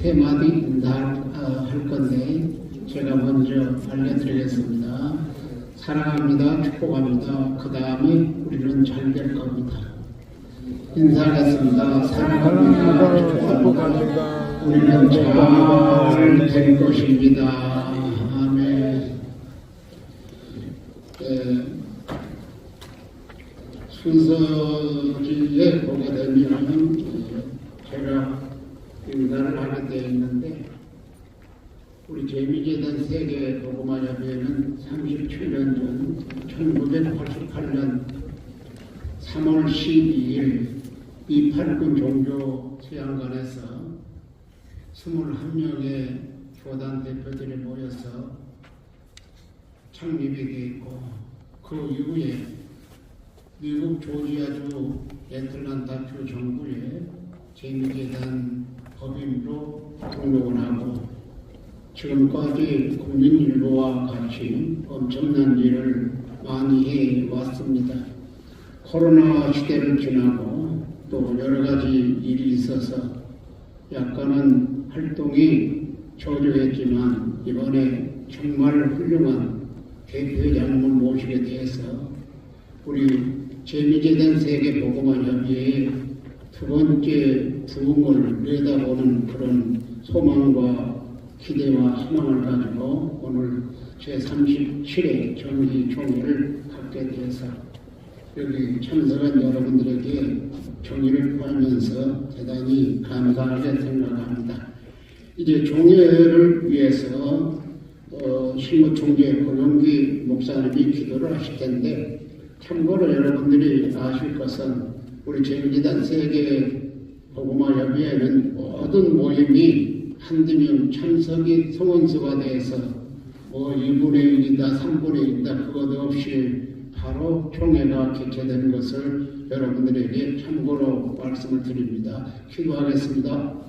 세 마디 인사할 건데 제가 먼저 알려드리겠습니다. 사랑합니다. 축복합니다. 그 다음에 우리는 잘 될 겁니다. 인사하겠습니다. 사랑합니다. 축복합니다. 우리는 잘 될 것입니다. 아멘. 예, 순서지에 보게 되면 제가 인사를 하게 되어 있는데 우리 재미재단 세계 보고마협회는 37년 전 1988년 3월 12일 이팔군 종교 수양관에서 21명의 교단 대표들이 모여서 창립이 되었고 그 이후에 미국 조지아주 애틀란타 주 정부에 재미재단 법인으로 등록을 하고 지금까지 국민일보와 같이 엄청난 일을 많이 해 왔습니다. 코로나 시대를 지나고 또 여러 가지 일이 있어서 약간은 활동이 저조했지만 이번에 정말 훌륭한 대표장을 모시게 돼서 우리 재미재단 세계 보고만 협의회의 두 번째 부흥을 내다보는 그런 소망과 기대와 희망을 가지고 오늘 제37회 정기총회를 갖게 돼서 여기 참석한 여러분들에게 정의를 구하면서 대단히 감사하게 생각합니다. 이제 종회를 위해서 어, 실무총재 고영기 목사님이 기도를 하실 텐데 참고로 여러분들이 아실 것은 우리 제주지단 세계 보고마 협의회는 모든 모임이 한두 명 참석이 성원수가 돼서 뭐 2분의 1이다 3분의 1이다 그것 없이 바로 총회가 개최되는 것을 여러분들에게 참고로 말씀을 드립니다. 기도하겠습니다.